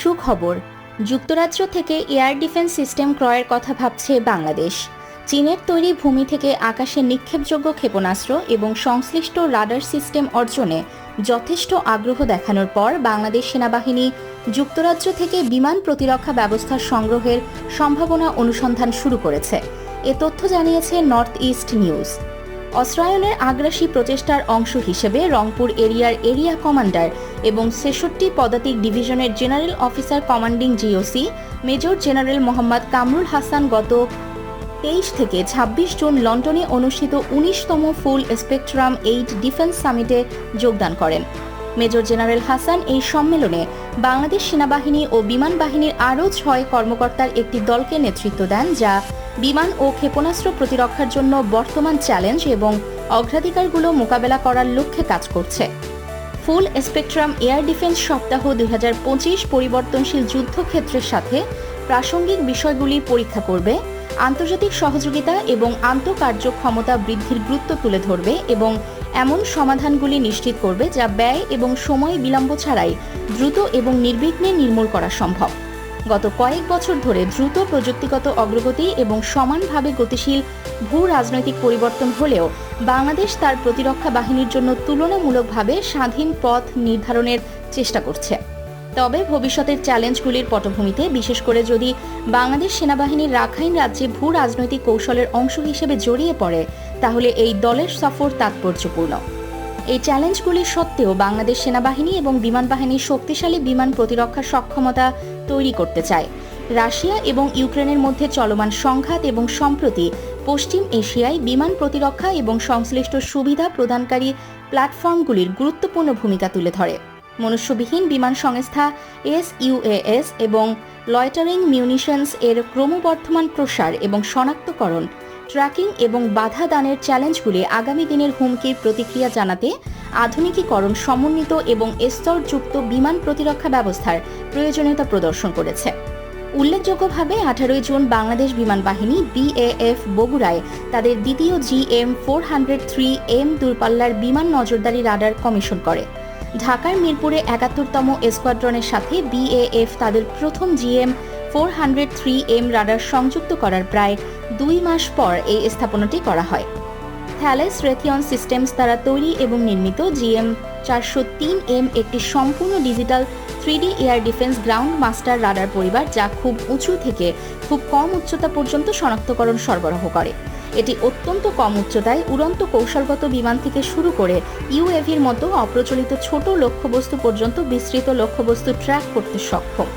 সুখবর যুক্তরাজ্য থেকে এয়ার ডিফেন্স সিস্টেম ক্রয়ের কথা ভাবছে বাংলাদেশ। চীনের তৈরি ভূমি থেকে আকাশে নিক্ষেপযোগ্য ক্ষেপণাস্ত্র এবং সংশ্লিষ্ট রাডার সিস্টেম অর্জনে যথেষ্ট আগ্রহ দেখানোর পর বাংলাদেশ সেনাবাহিনী যুক্তরাজ্য থেকে বিমান প্রতিরক্ষা ব্যবস্থার সংগ্রহের সম্ভাবনা অনুসন্ধান শুরু করেছে। এ তথ্য জানিয়েছে নর্থ ইস্ট নিউজ। অস্ত্রায়নের আগ্রাসী প্রচেষ্টার অংশ হিসেবে রংপুর এরিয়ার এরিয়া কমান্ডার এবং ছেষট্টি পদাতিক ডিভিশনের general officer commanding GOC major general Mohammad Kamrul Hasan গত তেইশ থেকে ২৬ জুন লন্ডনে অনুষ্ঠিত উনিশতম ফুল স্পেকট্রাম এইট ডিফেন্স সামিটে যোগদান করেন। মেজর জেনারেল হাসান এই সম্মেলনে বাংলাদেশ সেনাবাহিনী ও বিমান বাহিনীর আরও ছয় কর্মকর্তার একটি দলকে নেতৃত্ব দেন, যা বিমান ও ক্ষেপণাস্ত্র প্রতিরক্ষার জন্য বর্তমান চ্যালেঞ্জ এবং অগ্রাধিকারগুলো মোকাবেলা করার লক্ষ্যে কাজ করছে। ফুল স্পেকট্রাম এয়ার ডিফেন্স সপ্তাহ দু হাজার পঁচিশ পরিবর্তনশীল যুদ্ধক্ষেত্রের সাথে প্রাসঙ্গিক বিষয়গুলি পরীক্ষা করবে, আন্তর্জাতিক সহযোগিতা এবং আন্তঃকার্যক্ষমতা বৃদ্ধির গুরুত্ব তুলে ধরবে এবং এমন সমাধানগুলি নিশ্চিত করবে যা ব্যয় এবং সময় বিলম্ব ছাড়াই দ্রুত এবং নির্বিঘ্নে নির্মূল করা সম্ভব। গত কয়েক বছর ধরে দ্রুত প্রযুক্তিগত অগ্রগতি এবং সমানভাবে গতিশীল ভূ রাজনৈতিক পরিবর্তন হলেও বাংলাদেশ তার প্রতিরক্ষা বাহিনীর জন্য তুলনামূলকভাবে স্বাধীন পথ নির্ধারণের চেষ্টা করছে। তবে ভবিষ্যতের চ্যালেঞ্জগুলির পটভূমিতে, বিশেষ করে যদি বাংলাদেশ সেনাবাহিনীর রাখাইন রাজ্যে ভূ রাজনৈতিক কৌশলের অংশ হিসেবে জড়িয়ে পড়ে, তাহলে এই দলের সফর তাৎপর্যপূর্ণ। এই চ্যালেঞ্জগুলি সত্ত্বেও বাংলাদেশ সেনাবাহিনী এবং বিমান বাহিনীর শক্তিশালী বিমান প্রতিরক্ষা সক্ষমতা তৈরি করতে চায়। রাশিয়া এবং ইউক্রেনের মধ্যে চলমান সংঘাত এবং সম্প্রতি পশ্চিম এশিয়ায় বিমান প্রতিরক্ষা এবং সংশ্লিষ্ট সুবিধা প্রদানকারী প্ল্যাটফর্মগুলির গুরুত্বপূর্ণ ভূমিকা তুলে ধরে। মনুষ্যবিহীন বিমান সংস্থা এস ইউএএস এবং লয়টারিং মিউনিশনস এর ক্রমবর্ধমান প্রসার এবং শনাক্তকরণ ট্র্যাকিং এবং বাধা দানের চ্যালেঞ্জগুলি আগামী দিনের হুমকির প্রতিক্রিয়া জানাতে আধুনিকীকরণ সমন্বিত এবং স্তরযুক্ত বিমান প্রতিরক্ষা ব্যবস্থার প্রয়োজনীয়তা প্রদর্শন করেছে। উল্লেখযোগ্যভাবে আঠারোই জুন বাংলাদেশ বিমান বাহিনী বিএএফ বগুড়ায় তাদের দ্বিতীয় GM four hundred three M দূরপাল্লার বিমান নজরদারি রাডার কমিশন করে। ঢাকার মিরপুরে একাত্তরতম স্কোয়াড্রনের সাথে বিএএফ তাদের প্রথম GM four hundred three M radar সংযুক্ত করার প্রায় দুই মাস পর এই স্থাপনাটি করা হয়। থ্যালেস রেথিয়ন সিস্টেমস দ্বারা তৈরি এবং নির্মিত জিএম চারশো তিন এম একটি সম্পূর্ণ digital three D air defence ground master radar পরিবার যা খুব উঁচু থেকে খুব কম উচ্চতা পর্যন্ত শনাক্তকরণ সরবরাহ করে। এটি অত্যন্ত কম উচ্চতায় উড়ন্ত কৌশলগত বিমান থেকে শুরু করে ইউএভির মতো অপ্রচলিত ছোট লক্ষ্যবস্তু পর্যন্ত বিস্তৃত লক্ষ্যবস্তু ট্র্যাক করতে সক্ষম।